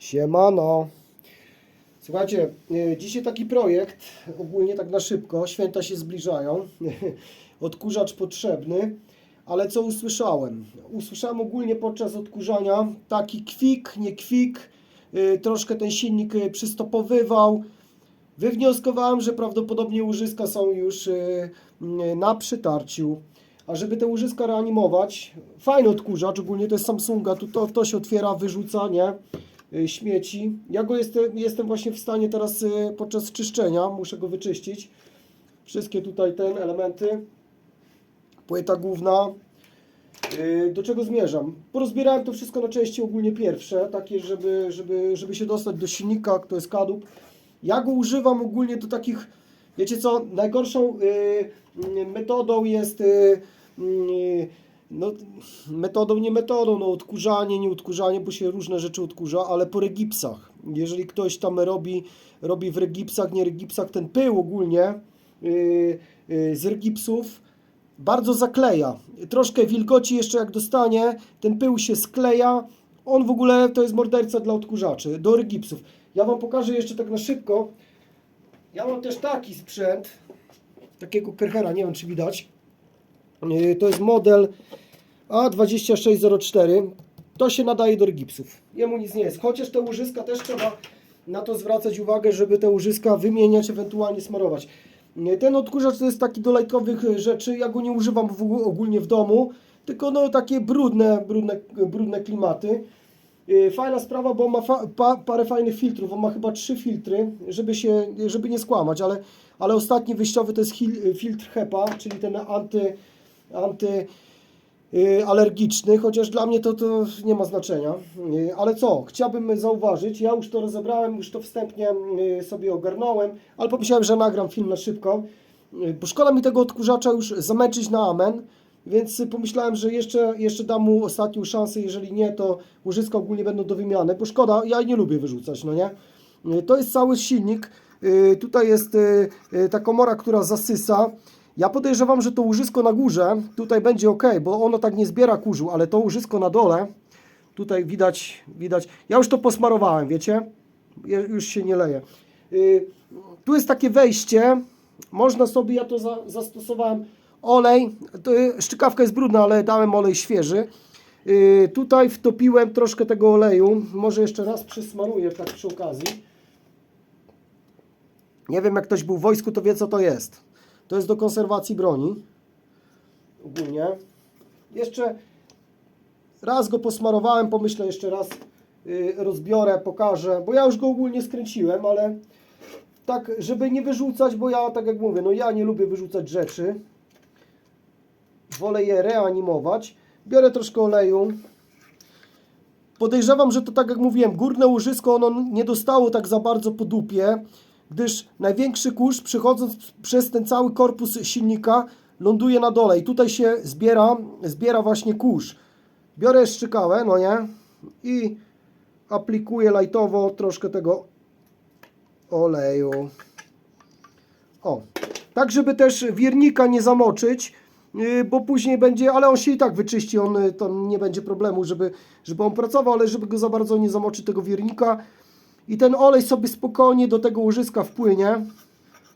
Siemano. Słuchajcie, y, dzisiaj taki projekt, ogólnie tak na szybko, święta się zbliżają, odkurzacz potrzebny, ale co usłyszałem? Usłyszałem ogólnie podczas odkurzania taki kwik, nie kwik, y, troszkę ten silnik y, przystopowywał. Wywnioskowałem, że prawdopodobnie łożyska są już na przytarciu. A żeby te łożyska reanimować, fajny odkurzacz, ogólnie to jest Samsunga, tu to, to się otwiera, wyrzuca, nie? Y, Śmieci. Ja go jestem, jestem właśnie w stanie teraz y, podczas czyszczenia, muszę go wyczyścić. Wszystkie tutaj ten elementy. Płyta główna. Y, Do czego zmierzam? Porozbierałem to wszystko na części ogólnie pierwsze, takie, żeby, żeby, żeby się dostać do silnika, to jest kadłub. Ja go używam ogólnie do takich, wiecie co, najgorszą metodą jest, no, metodą nie metodą, no odkurzanie, nie odkurzanie, bo się różne rzeczy odkurza, ale po regipsach. Jeżeli ktoś tam robi, robi w regipsach, nie regipsach, ten pył ogólnie y, y, z regipsów, bardzo zakleja. Troszkę wilgoci jeszcze jak dostanie, ten pył się skleja. On w ogóle to jest morderca dla odkurzaczy, do regipsów. Ja Wam pokażę jeszcze tak na szybko. Ja mam też taki sprzęt, takiego Kerchera, nie wiem czy widać. Yy, To jest model A2604. To się nadaje do regipsów. Jemu nic nie jest. Chociaż te łożyska też trzeba na to zwracać uwagę, żeby te łożyska wymieniać, ewentualnie smarować. Nie, Ten odkurzacz to jest taki do lajtowych rzeczy. Ja go nie używam w, ogólnie w domu, tylko no takie brudne, brudne, brudne klimaty. Fajna sprawa, bo ma fa pa parę fajnych filtrów. On ma chyba trzy filtry, żeby się, żeby nie skłamać, ale, ale ostatni wyjściowy to jest filtr HEPA, czyli ten anty, anty yy, alergiczny, chociaż dla mnie to, to nie ma znaczenia. Yy, Ale co, chciałbym zauważyć, ja już to rozebrałem, już to wstępnie yy, sobie ogarnąłem, ale pomyślałem, że nagram film na szybko, bo szkoda mi tego odkurzacza już zamęczyć na amen, więc pomyślałem, że jeszcze, jeszcze dam mu ostatnią szansę, jeżeli nie, to łożyska ogólnie będą do wymiany, bo szkoda, ja nie lubię wyrzucać, no nie? To jest cały silnik, tutaj jest ta komora, która zasysa, ja podejrzewam, że to łożysko na górze tutaj będzie ok, bo ono tak nie zbiera kurzu, ale to łożysko na dole, tutaj widać, widać. Ja już to posmarowałem, wiecie? Już się nie leje. Yy, tu jest takie wejście, można sobie, ja to za, zastosowałem olej, to, szczykawka jest brudna, ale dałem olej świeży. Yy, tutaj wtopiłem troszkę tego oleju, może jeszcze raz przysmaruję tak przy okazji. Nie wiem, jak ktoś był w wojsku, to wie co to jest. To jest do konserwacji broni. Ogólnie. Jeszcze raz go posmarowałem, pomyślę jeszcze raz y, rozbiorę, pokażę, bo ja już go ogólnie skręciłem, ale tak, żeby nie wyrzucać, bo ja, tak jak mówię, no ja nie lubię wyrzucać rzeczy. Wolę je reanimować. Biorę troszkę oleju. Podejrzewam, że to tak jak mówiłem, górne łożysko ono nie dostało tak za bardzo po dupie, gdyż największy kurz przychodząc przez ten cały korpus silnika ląduje na dole i tutaj się zbiera, zbiera właśnie kurz. Biorę szczykałę, no nie, i aplikuję lajtowo troszkę tego oleju. O, tak żeby też wirnika nie zamoczyć, yy, bo później będzie, ale on się i tak wyczyści, on y, to nie będzie problemu, żeby, żeby on pracował, ale żeby go za bardzo nie zamoczyć tego wirnika. I ten olej sobie spokojnie do tego łożyska wpłynie.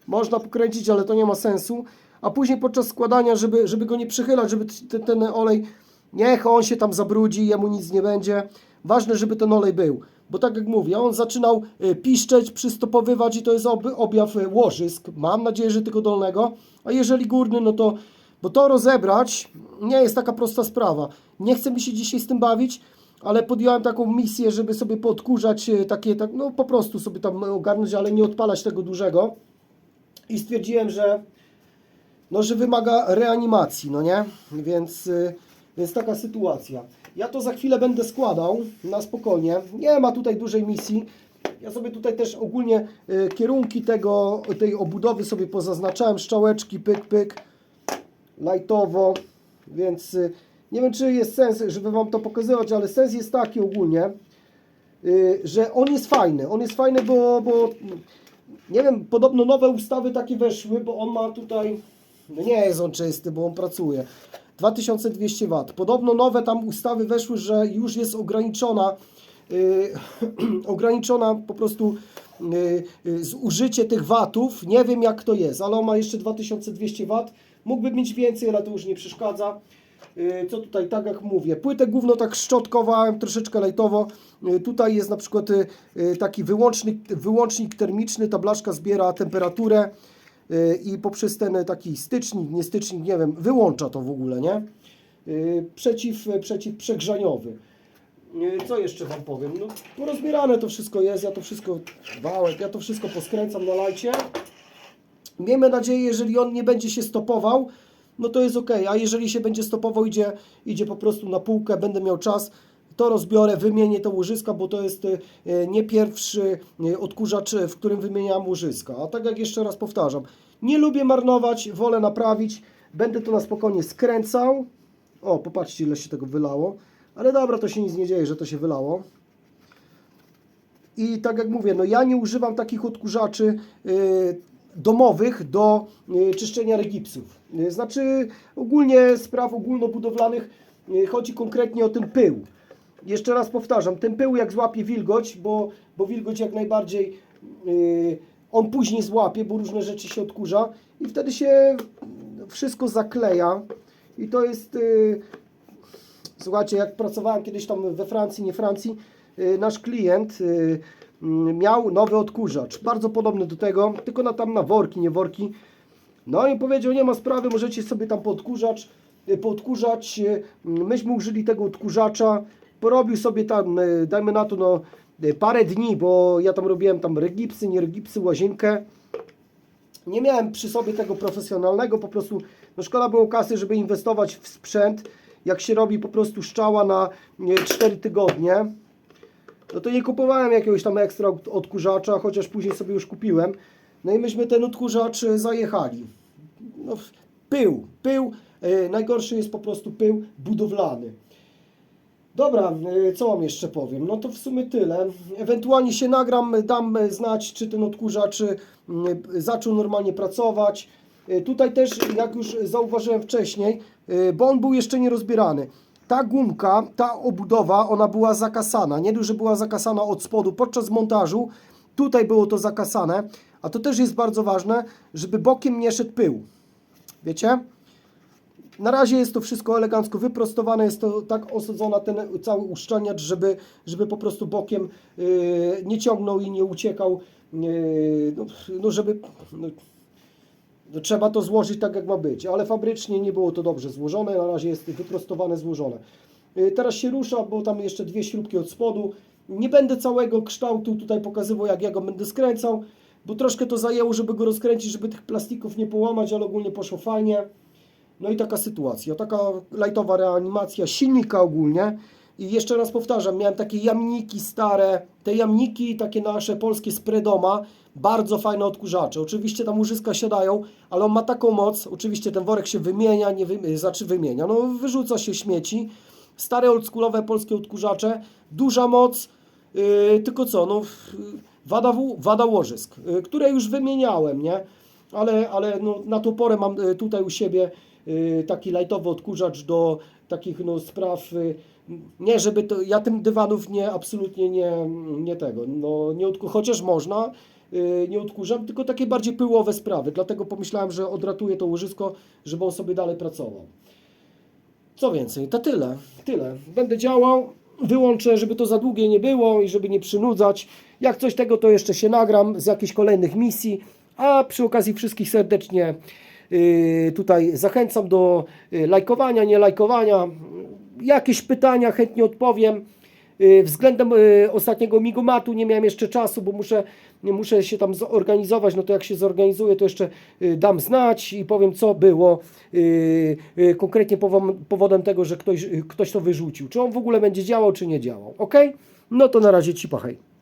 Można pokręcić, ale to nie ma sensu. A później podczas składania, żeby, żeby go nie przychylać, żeby ten, ten olej, niech on się tam zabrudzi, jemu nic nie będzie. Ważne, żeby ten olej był. Bo tak jak mówię, on zaczynał y, piszczeć, przystopowywać i to jest ob, objaw y, łożysk. Mam nadzieję, że tylko dolnego. A jeżeli górny, no to, bo to rozebrać nie jest taka prosta sprawa. Nie chcę mi się dzisiaj z tym bawić, ale podjąłem taką misję, żeby sobie podkurzać y, takie, tak, no po prostu sobie tam ogarnąć, ale nie odpalać tego dużego. I stwierdziłem, że no, że wymaga reanimacji, no nie? Więc, y, więc taka sytuacja. Ja to za chwilę będę składał na spokojnie. Nie ma tutaj dużej misji. Ja sobie tutaj też ogólnie kierunki tego, tej obudowy sobie pozaznaczałem, strzałeczki, pyk, pyk, lightowo, więc nie wiem, czy jest sens, żeby Wam to pokazywać, ale sens jest taki ogólnie, y, że on jest fajny. On jest fajny, bo, bo nie wiem, podobno nowe ustawy takie weszły, bo on ma tutaj, no nie jest on czysty, bo on pracuje, 2200 W. Podobno nowe tam ustawy weszły, że już jest ograniczona y, ograniczona po prostu y, y, zużycie tych watów. Nie wiem jak to jest, ale on ma jeszcze 2200 wat. Mógłby mieć więcej, ale to już nie przeszkadza. Y, Co tutaj, tak jak mówię, płytę główno tak szczotkowałem troszeczkę lejtowo. Y, Tutaj jest na przykład y, taki wyłącznik, wyłącznik termiczny, ta blaszka zbiera temperaturę i poprzez ten taki stycznik, nie stycznik, nie wiem, wyłącza to w ogóle, nie? Przeciw, przeciwprzegrzaniowy. Y, Co jeszcze Wam powiem? No, porozbierane to wszystko jest, ja to wszystko, wałek, ja to wszystko poskręcam na lajcie. Miejmy nadzieję, jeżeli on nie będzie się stopował, no to jest ok, a jeżeli się będzie stopował, idzie, idzie po prostu na półkę, będę miał czas, to rozbiorę, wymienię te łożyska, bo to jest e, nie pierwszy e, odkurzacz, w którym wymieniam łożyska. A tak jak jeszcze raz powtarzam, nie lubię marnować, wolę naprawić, będę to na spokojnie skręcał. O, popatrzcie ile się tego wylało. Ale dobra, to się nic nie dzieje, że to się wylało. I tak jak mówię, no ja nie używam takich odkurzaczy domowych do y, czyszczenia regipsów. Y, znaczy ogólnie spraw ogólnobudowlanych y, chodzi konkretnie o ten pył. Jeszcze raz powtarzam, ten pył jak złapie wilgoć, bo, bo wilgoć jak najbardziej y, on później złapie, bo różne rzeczy się odkurza i wtedy się wszystko zakleja i to jest y, Słuchajcie, jak pracowałem kiedyś tam we Francji, nie Francji, y, nasz klient y, mm, miał nowy odkurzacz, bardzo podobny do tego, tylko na tam na worki, nie worki. No i powiedział, nie ma sprawy, możecie sobie tam podkurzacz, y, podkurzać. y, Myśmy użyli tego odkurzacza, porobił sobie tam, y, dajmy na to, no, parę dni, bo ja tam robiłem tam regipsy, nie regipsy, łazienkę nie miałem przy sobie tego profesjonalnego, po prostu no szkoda było kasy, żeby inwestować w sprzęt. Jak się robi po prostu szczała na nie, 4 tygodnie, no to nie kupowałem jakiegoś tam ekstra od- odkurzacza, chociaż później sobie już kupiłem. No i myśmy ten odkurzacz e, zajechali. No, pył, pył, e, najgorszy jest po prostu pył budowlany. Dobra, y, co wam jeszcze powiem? No to w sumie tyle. Ewentualnie się nagram, dam znać, czy ten odkurzacz zaczął normalnie pracować. Tutaj też, jak już zauważyłem wcześniej, bo on był jeszcze nie rozbierany. Ta gumka, ta obudowa, ona była zakasana. Nie dość, że była zakasana od spodu podczas montażu. Tutaj było to zakasane. A to też jest bardzo ważne, żeby bokiem nie szedł pył. Wiecie? Na razie jest to wszystko elegancko wyprostowane, jest to tak osadzona ten cały uszczelniacz, żeby, żeby po prostu bokiem yy, nie ciągnął i nie uciekał. Yy, no, no żeby. No, trzeba to złożyć tak, jak ma być, ale fabrycznie nie było to dobrze złożone, na razie jest wyprostowane, złożone. Yy, teraz się rusza, bo tam jeszcze dwie śrubki od spodu. Nie będę całego kształtu tutaj pokazywał, jak ja go będę skręcał, bo troszkę to zajęło, żeby go rozkręcić, żeby tych plastików nie połamać, ale ogólnie poszło fajnie. No i taka sytuacja, taka lajtowa reanimacja silnika ogólnie. I jeszcze raz powtarzam, miałem takie jamniki stare, te jamniki takie nasze polskie z Predoma, bardzo fajne odkurzacze. Oczywiście tam łożyska siadają, ale on ma taką moc, oczywiście ten worek się wymienia, nie wy, znaczy wymienia, no wyrzuca się śmieci. Stare oldschoolowe polskie odkurzacze, duża moc, yy, tylko co, no wada, wada łożysk, yy, które już wymieniałem, nie? ale, ale no, na tą porę mam y, tutaj u siebie y, taki lajtowy odkurzacz do takich no, spraw. y, Nie, żeby to. Ja tym dywanów nie, absolutnie nie, nie tego. No, nie odku, chociaż można, y, nie odkurzam, tylko takie bardziej pyłowe sprawy. Dlatego pomyślałem, że odratuję to łożysko, żeby on sobie dalej pracował. Co więcej, to tyle. Tyle. Będę działał. Wyłączę, żeby to za długie nie było i żeby nie przynudzać. Jak coś tego, to jeszcze się nagram z jakichś kolejnych misji. A przy okazji wszystkich serdecznie yy, tutaj zachęcam do yy, lajkowania, nie lajkowania. Jakieś pytania chętnie odpowiem. Yy, Względem yy, ostatniego migomatu nie miałem jeszcze czasu, bo muszę, muszę się tam zorganizować. No to jak się zorganizuję, to jeszcze yy, dam znać i powiem, co było konkretnie powodem tego, że ktoś, ktoś to wyrzucił. Czy on w ogóle będzie działał, czy nie działał. Ok? No to na razie ci hej.